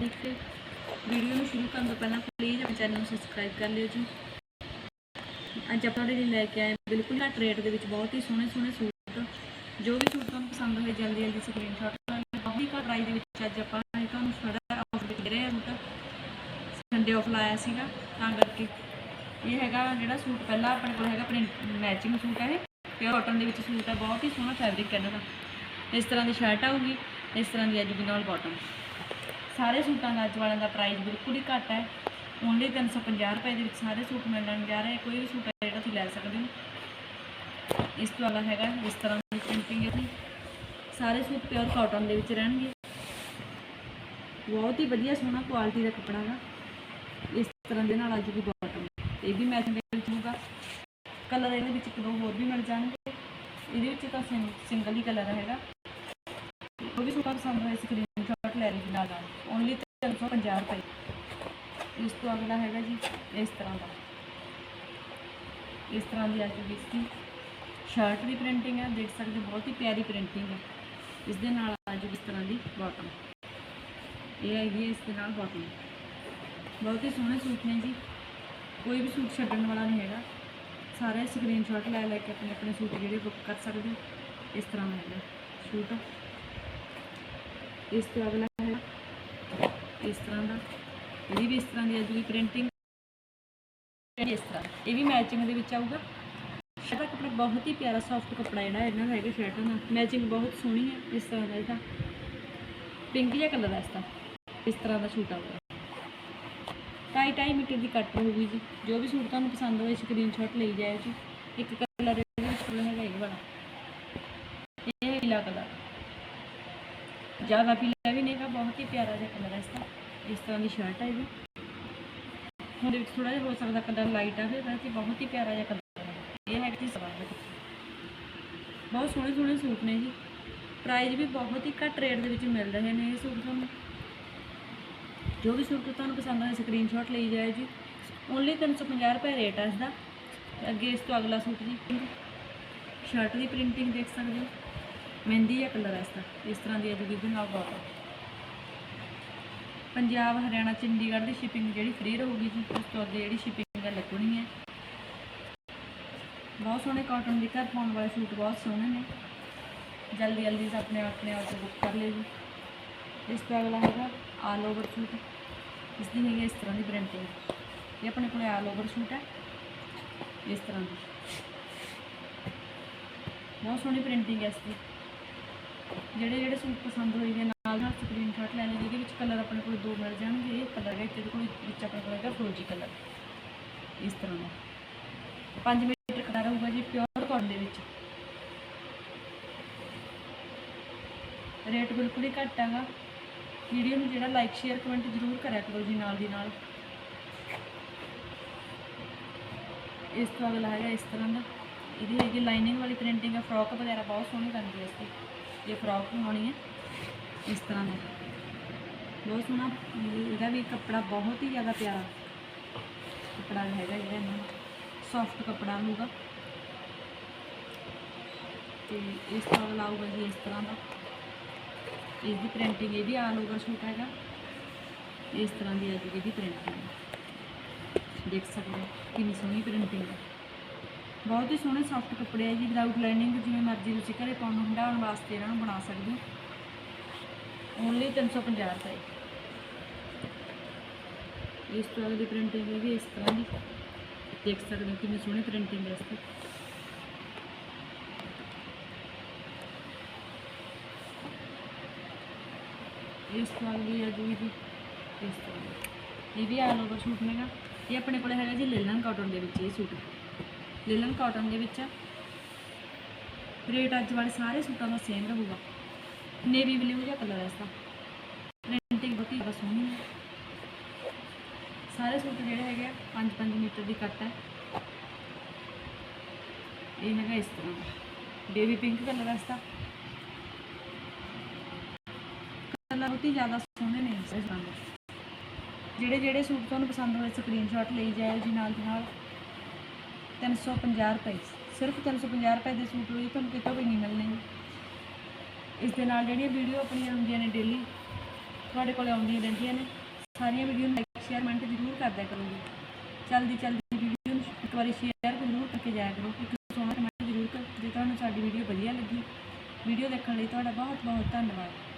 ਤਰੀਕੇ ਵੀਡੀਓ ਨੂੰ ਸ਼ੁਰੂ ਕਰਨ ਤੋਂ ਪਹਿਲਾਂ ਪਲੀਜ਼ ਆਪਣੇ ਚੈਨਲ ਨੂੰ ਸਬਸਕ੍ਰਾਈਬ ਕਰ ਲਿਓ ਜੀ। ਅੱਜ ਆਪਾਂ ਤੁਹਾਡੇ ਲਈ ਲੈ ਕੇ ਆਏ ਬਿਲਕੁਲ ਘੱਟ ਰੇਟ ਦੇ ਵਿੱਚ ਬਹੁਤ ਹੀ ਸੋਹਣੇ ਸੋਹਣੇ ਸੂਟ। ਜੋ ਵੀ ਸੂਟ ਤੁਹਾਨੂੰ ਪਸੰਦ ਹੋਏ ਜਲਦੀ ਜਲਦੀ ਸਕਰੀਨਸ਼ਾਟ ਲੈ ਲਓ ਬਹੁਤ ਹੀ ਘੱਟ ਪ੍ਰਾਈਸ ਦੇ ਵਿੱਚ ਅੱਜ ਆਪਾਂ ਤੁਹਾਨੂੰ ਥੋੜਾ ਆਫਰ ਦੇ ਰਹੇ ਹਾਂ ਸੂਟ। ਸੰਡੇ ਆਫ ਲਾਇਆ ਸੀਗਾ, ਤਾਂ ਕਰਕੇ ਇਹ ਹੈਗਾ ਜਿਹੜਾ ਸੂਟ ਪਹਿਲਾਂ ਆਪਣੇ ਕੋਲ ਹੈਗਾ ਪ੍ਰਿੰਟ ਮੈਚਿੰਗ ਸੂਟ ਹੈ ਇਹ। ਪਿਓਰ ਕਾਟਨ ਦੇ ਵਿੱਚ ਸੂਟ ਹੈ ਬਹੁਤ ਹੀ ਸੋਹਣਾ ਫੈਬਰਿਕ ਹੈ ਇਹਨਾਂ ਦਾ ਇਸ ਤਰ੍ਹਾਂ ਦੀ ਸ਼ਰਟ ਆਊਗੀ, ਇਸ ਤਰ੍ਹਾਂ ਦੀ ਅਜੂਗੀ ਨਾਲ ਬਾਟਮ ਸਾਰੇ ਸੂਟਾਂ ਦਾ ਅੱਜ ਵਾਲਿਆਂ ਦਾ ਪ੍ਰਾਈਸ ਬਿਲਕੁਲ ਹੀ ਘੱਟ ਹੈ। ਓਨਲੀ 350 ਰੁਪਏ ਦੇ ਵਿੱਚ ਸਾਰੇ ਸੂਟ ਮਿਲਣ ਜਾ ਰਹੇ, ਕੋਈ ਵੀ ਸੂਟ ਹੈ ਜਿਹੜਾ ਤੁਸੀਂ ਲੈ ਸਕਦੇ ਹੋ। ਇਸ ਤੋਂ ਇਲਾਵਾ ਹੈਗਾ ਇਸ ਤਰ੍ਹਾਂ ਦੀ ਪ੍ਰਿੰਟਿੰਗ ਹੈ। ਸਾਰੇ ਸੂਟ ਪਿਓਰ ਕਾਟਨ ਦੇ ਵਿੱਚ ਰਹਿਣਗੇ। ਬਹੁਤ ਹੀ ਵਧੀਆ ਸੋਹਣਾ ਕੁਆਲਿਟੀ ਦਾ ਕੱਪੜਾ ਹੈਗਾ ਇਸ ਤਰ੍ਹਾਂ ਦੇ ਨਾਲ ਅੱਜ ਦੀ ਬਾਟਮ ਇਹ ਵੀ ਮੈਚਿੰਗ ਦੇ ਵਿੱਚ ਹੋਊਗਾ। ਕਲਰ ਇਹਦੇ ਵਿੱਚ ਇੱਕ ਦੋ ਹੋਰ ਵੀ ਮਿਲ ਜਾਣਗੇ। ਇਹਦੇ ਵਿੱਚ ਤਾਂ ਸਿੰਗਲ ਹੀ ਕਲਰ ਹੈਗਾ। ਉਹ ਵੀ ਸੂਟਾਂ ਪਸੰਦ ਹੋਇਆ ਸਕਰੀਨ ਲੈ ਨਾਲ ਓਨਲੀ 350 ਰੁਪਏ। ਇਸ ਤੋਂ ਅਗਲਾ ਹੈਗਾ ਜੀ, ਇਸ ਤਰ੍ਹਾਂ ਦਾ। ਇਸ ਤਰ੍ਹਾਂ ਦੀ ਅੱਜ ਦੀ ਸ਼ਰਟ ਦੀ ਪ੍ਰਿੰਟਿੰਗ ਹੈ ਦੇਖ ਸਕਦੇ ਬਹੁਤ ਹੀ ਪਿਆਰੀ ਪ੍ਰਿੰਟਿੰਗ ਹੈ ਇਸ ਦੇ ਨਾਲ ਅੱਜ ਇਸ ਤਰ੍ਹਾਂ ਦੀ ਬਾਟਮ ਇਹ ਹੈਗੀ ਹੈ ਇਸ ਦੇ ਨਾਲ ਬਾਟਮ ਬਹੁਤ ਹੀ ਸੋਹਣੇ ਸੂਟ ਨੇ ਜੀ। ਕੋਈ ਵੀ ਸੂਟ ਛੱਡਣ ਵਾਲਾ ਨਹੀਂ ਹੈਗਾ। ਸਾਰੇ ਸਕਰੀਨਸ਼ਾਟ ਲੈ ਲੈ ਕੇ ਆਪਣੇ ਆਪਣੇ ਸੂਟ ਜਿਹੜੇ ਬੁੱਕ ਕਰ ਸਕਦੇ ਇਸ ਤਰ੍ਹਾਂ ਦਾ ਹੈਗਾ। ਸੂਟ। ਇਸ ਤੋਂ ਅਗਲਾ ਇਸ ਤਰ੍ਹਾਂ ਦਾ। ਇਹਦੀ ਵੀ ਇਸ ਤਰ੍ਹਾਂ ਦੀ ਅਜੂਗੀ ਪ੍ਰਿੰਟਿੰਗ ਇਸ ਤਰ੍ਹਾਂ। ਇਹ ਵੀ ਮੈਚਿੰਗ ਦੇ ਵਿੱਚ ਆਊਗਾ। ਸ਼ਰਟ ਦਾ ਕੱਪੜਾ ਬਹੁਤ ਹੀ ਪਿਆਰਾ ਸੌਫਟ ਕੱਪੜਾ ਜਿਹੜਾ ਇਹਨਾਂ ਦਾ ਹੈਗਾ ਸ਼ਰਟ ਦਾ। ਮੈਚਿੰਗ ਬਹੁਤ ਸੋਹਣੀ ਹੈ ਇਸ ਤਰ੍ਹਾਂ ਦਾ ਇਹਦਾ। ਪਿੰਕ ਜਿਹਾ ਕਲਰ ਹੈ ਇਸ ਦਾ। ਇਸ ਤਰ੍ਹਾਂ ਦਾ ਸੂਟ ਆਊਗਾ। ਢਾਈ ਢਾਈ ਮੀਟਰ ਦੀ ਕੱਟ ਹੋਊਗੀ ਜੀ। ਜੋ ਵੀ ਸੂਟ ਤੁਹਾਨੂੰ ਪਸੰਦ ਹੋਵੇ ਸਕਰੀਨਸ਼ਾਟ ਲਈ ਜਾਇਓ ਜੀ। ਇੱਕ ਕਲਰ ਇਹਦੇ ਵਿੱਚ ਹੈਗਾ ਇਹ ਵਾਲਾ। ਇਹ ਹੈ ਕਲਰ ਜ਼ਿਆਦਾ ਪੀਲਾ ਵੀ ਨਹੀਂਗਾ ਬਹੁਤ ਹੀ ਪਿਆਰਾ ਜਿਹਾ ਕਲਰ ਹੈ ਇਸ ਦਾ। ਇਸ ਤਰ੍ਹਾਂ ਦੀ ਸ਼ਰਟ ਹੈ ਇਹਦੀ। ਉਹਦੇ ਵਿੱਚ ਥੋੜਾ ਜਿਹਾ ਹੋ ਸਕਦਾ ਕਲਰ ਲਾਈਟ ਆਵੇ ਵੈਸੇ ਬਹੁਤ ਹੀ ਪਿਆਰਾ ਜਿਹਾ ਕਲਰ ਹੈ। ਇਹ ਹੈ ਕਿ ਸਵਾਰ ਬਹੁਤ ਸੋਹਣੇ ਸੋਹਣੇ ਸੂਟ ਨੇ ਜੀ। ਪ੍ਰਾਈਸ ਵੀ ਬਹੁਤ ਹੀ ਘੱਟ ਰੇਟ ਦੇ ਵਿੱਚ ਮਿਲ ਰਹੇ ਨੇ ਇਹ ਸੂਟ ਤੁਹਾਨੂੰ। ਜੋ ਵੀ ਸੂਟ ਤੁਹਾਨੂੰ ਪਸੰਦ ਆਏ ਸਕਰੀਨਸ਼ਾਟ ਲਈ ਜਾਏ ਜੀ। ਓਨਲੀ 350 ਰੁਪਏ ਰੇਟ ਹੈ ਇਸ ਦਾ। ਅੱਗੇ ਇਸ ਤੋਂ ਅਗਲਾ ਸੂਟ ਜੀ। ਸ਼ਰਟ ਦੀ ਪ੍ਰਿੰਟਿੰਗ ਦੇਖ ਸਕਦੇ ਹੋ। ਮਹਿੰਦੀ ਜਿਹਾ ਕਲਰ ਹੈ ਇਸ ਦਾ, ਇਸ ਤਰ੍ਹਾਂ ਦੀ ਅਜੂਗੀ ਦੇ ਨਾਲ ਬਹੁਤ ਪੰਜਾਬ, ਹਰਿਆਣਾ, ਚੰਡੀਗੜ੍ਹ ਦੀ ਸ਼ਿਪਿੰਗ ਜਿਹੜੀ ਫ੍ਰੀ ਰਹੂਗੀ ਜੀ, ਉਸ ਤੋਂ ਅੱਗੇ ਜਿਹੜੀ ਸ਼ਿਪਿੰਗ ਹੈ ਲੱਗਣੀ ਹੈ ਬਹੁਤ ਸੋਹਣੇ ਕਾਟਨ ਦੇ ਘਰ ਪਾਉਣ ਵਾਲੇ ਸੂਟ ਬਹੁਤ ਸੋਹਣੇ ਨੇ। ਜਲਦੀ ਜਲਦੀ ਸੇ ਆਪਣੇ ਆਪਣੇ ਆਪ ਬੁੱਕ ਕਰ ਲਿਓ ਜੀ। ਇਸ ਤੋਂ ਅਗਲਾ ਹੈਗਾ ਆਲ ਓਵਰ ਸੂਟ। ਇਸ ਦੀ ਹੈਗੀ ਇਸ ਤਰ੍ਹਾਂ ਦੀ ਪ੍ਰਿੰਟਿੰਗ ਇਹ ਆਪਣੇ ਕੋਲ ਆਲ ਓਵਰ ਸੂਟ ਹੈ ਇਸ ਤਰ੍ਹਾਂ ਦੀ। ਬਹੁਤ ਸੋਹਣੀ ਪ੍ਰਿੰਟਿੰਗ ਹੈ ਇਸ ਦੀ ਜਿਹੜੇ ਜਿਹੜੇ ਸੂਟ ਪਸੰਦ ਹੋਏ ਨੇ, ਨਾਲ ਨਾਲ ਸਕਰੀਨਸ਼ਾਟ ਲੈ ਲਿਓ ਜਿਹਦੇ ਵਿੱਚ ਕਲਰ ਆਪਣੇ ਕੋਲ ਦੋ ਮਿਲ ਜਾਣਗੇ। ਇਹ ਕਲਰ ਹੈ ਜਿਹਦੇ ਕੋਲ ਵਿੱਚ ਆਪਣੇ ਕੋਲ ਹੈਗਾ ਫਰੋਜੀ ਕਲਰ ਇਸ ਤਰ੍ਹਾਂ ਦਾ। 5 ਮੀਟਰ ਕਲਰ ਹੋਊਗਾ ਜੀ ਪਿਓਰ ਕਾਟਨ ਦੇ ਵਿੱਚ। ਰੇਟ ਬਿਲਕੁਲ ਹੀ ਘੱਟ ਹੈਗਾ। ਵੀਡੀਓ ਨੂੰ ਜਿਹੜਾ ਲਾਈਕ ਸ਼ੇਅਰ ਕਮੈਂਟ ਜ਼ਰੂਰ ਕਰਿਆ ਕਰੋ ਜੀ, ਨਾਲ ਦੀ ਨਾਲ। ਇਸ ਤੋਂ ਅਗਲਾ ਹੈਗਾ ਇਸ ਤਰ੍ਹਾਂ ਦਾ। ਇਹਦੀ ਹੈਗੀ ਲਾਈਨਿੰਗ ਵਾਲੀ ਪ੍ਰਿੰਟਿੰਗ ਹੈ ਫਰੋਕ ਵਗੈਰਾ ਬਹੁਤ ਸੋਹਣੀ ਬਣਦੀ ਹੈ ਇਸ ਦੀ। ਇਹ ਫਰੋਕ ਬਣਾਉਣੀ ਹੈ ਇਸ ਤਰ੍ਹਾਂ ਦਾ ਬਹੁਤ ਸੋਹਣਾ ਇਹ- ਇਹਦਾ ਵੀ ਕੱਪੜਾ ਬਹੁਤ ਹੀ ਜ਼ਿਆਦਾ ਪਿਆਰਾ ਕੱਪੜਾ ਹੈਗਾ ਜਿਹੜਾ ਇਹਨਾਂ ਸੌਫਟ ਕੱਪੜਾ ਹੋਊਗਾ ਤੇ ਇਸ ਤੋਂ ਅਗਲਾ ਆਊਗਾ ਜੀ ਇਸ ਤਰ੍ਹਾਂ ਦਾ ਇਸ ਦੀ ਪ੍ਰਿੰਟਿੰਗ ਇਹ ਵੀ ਆਲ ਓਵਰ ਸੂਟ ਹੈਗਾ ਇਸ ਤਰ੍ਹਾਂ ਦੀ ਅੱਜ ਇਹਦੀ ਪ੍ਰਿੰਟਿੰਗ ਦੇਖ ਸਕਦੇ ਹੋ ਕਿੰਨੀ ਸੋਹਣੀ ਪ੍ਰਿੰਟਿੰਗ ਹੈ ਬਹੁਤ ਹੀ ਸੋਹਣੇ ਸੌਫਟ ਕੱਪੜੇ ਆ ਜੀ ਵਿਦਆਊਟ ਲਾਈਨਿੰਗ ਜਿਵੇਂ ਮਰਜ਼ੀ ਤੁਸੀਂ ਘਰੇ ਪਾਉਣ ਨੂੰ ਹੰਡਾਉਣ ਵਾਸਤੇ ਇਹਨਾਂ ਨੂੰ ਬਣਾ ਸਕਦੇ ਹੋ। ਓਨਲੀ 350 ਰੁਪਏ। ਇਸ ਤੋਂ ਦੀ ਪ੍ਰਿੰਟਿੰਗ ਇਹ ਵੀ ਇਸ ਤਰ੍ਹਾਂ ਦੀ। ਦੇਖ ਸਕਦੇ ਹੋ ਕਿੰਨੀ ਸੋਹਣੀ ਪ੍ਰਿੰਟਿੰਗ ਹੈ ਇਸ ਦੀ ਇਸ ਤੋਂ ਅਗਲੀ ਹੈ ਜੀ ਦੀ ਇਸ ਤਰ੍ਹਾਂ ਇਹ ਵੀ ਆਲ ਓਵਰ ਸੂਟ ਹੈਗਾ। ਇਹ ਆਪਣੇ ਕੋਲ ਹੈਗਾ ਜੀ ਲੇਲਨ ਕਾਟਨ ਦੇ ਵਿੱਚ ਇਹ ਸੂਟ। ਲਿਲਨ ਕਾਟਨ ਦੇ ਵਿੱਚ। ਰੇਟ ਅੱਜ ਵਾਲੇ ਸਾਰੇ ਸੂਟਾਂ ਦਾ ਸੇਮ ਰਹੂਗਾ। ਨੇਵੀ ਬਲੂ ਜਿਹਾ ਕਲਰ ਹੈ ਇਸ ਦਾ। ਪ੍ਰਿੰਟਿੰਗ ਬਹੁਤ ਹੀ ਸੋਹਣੀ ਹੈ ਸਾਰੇ ਸੂਟ ਜਿਹੜੇ ਹੈਗੇ ਆ 5-5 ਮੀਟਰ ਦੀ ਕੱਟ ਹੈ ਇਹ ਹੈਗਾ ਇਸ ਤਰ੍ਹਾਂ ਦਾ। ਬੇਬੀ ਪਿੰਕ ਕਲਰ ਹੈ ਇਸ ਦਾ। ਕਲਰ ਬਹੁਤ ਹੀ ਜ਼ਿਆਦਾ ਸੋਹਣੇ ਨੇ ਇਸ ਤਰ੍ਹਾਂ ਜਿਹੜੇ ਜਿਹੜੇ ਸੂਟ ਤੁਹਾਨੂੰ ਪਸੰਦ ਹੋਏ ਸਕਰੀਨਸ਼ਾਟ ਲਈ ਜਾਇਓ ਜੀ ਨਾਲ ਦੀ ਨਾਲ। 350 ਰੁਪਏ। ਸਿਰਫ 350 ਰੁਪਏ ਦੇ ਸੂਟ ਹੋਈ ਤੁਹਾਨੂੰ ਕਿਤੋਂ ਵੀ ਨਹੀਂ ਮਿਲਣੇ। ਇਸ ਦੇ ਨਾਲ ਜਿਹੜੀਆਂ ਵੀਡੀਓ ਆਪਣੀਆਂ ਹੁੰਦੀਆਂ ਨੇ ਡੇਲੀ ਤੁਹਾਡੇ ਕੋਲ ਆਉਂਦੀਆਂ ਰਹਿੰਦੀਆਂ ਨੇ। ਸਾਰੀਆਂ ਵੀਡੀਓ ਨੂੰ ਲਾਈਕ ਸ਼ੇਅਰ ਕਮੈਂਟ ਜ਼ਰੂਰ ਕਰਦਿਆ ਕਰੋਗੇ। ਜਲਦੀ ਜਲਦੀ ਵੀਡੀਓ ਨੂੰ ਇੱਕ ਵਾਰੀ ਸ਼ੇਅਰ ਜ਼ਰੂਰ ਕਰਕੇ ਜਾਇਆ ਕਰੋ। ਇੱਕ ਸੋਹਣਾ ਕਮੈਂਟ ਜ਼ਰੂਰ ਕਰੋ ਜੇ ਤੁਹਾਨੂੰ ਸਾਡੀ ਵੀਡੀਓ ਵਧੀਆ ਲੱਗੀ, ਵੀਡੀਓ ਦੇਖਣ ਲਈ ਤੁਹਾਡਾ ਬਹੁਤ ਬਹੁਤ ਧੰਨਵਾਦ।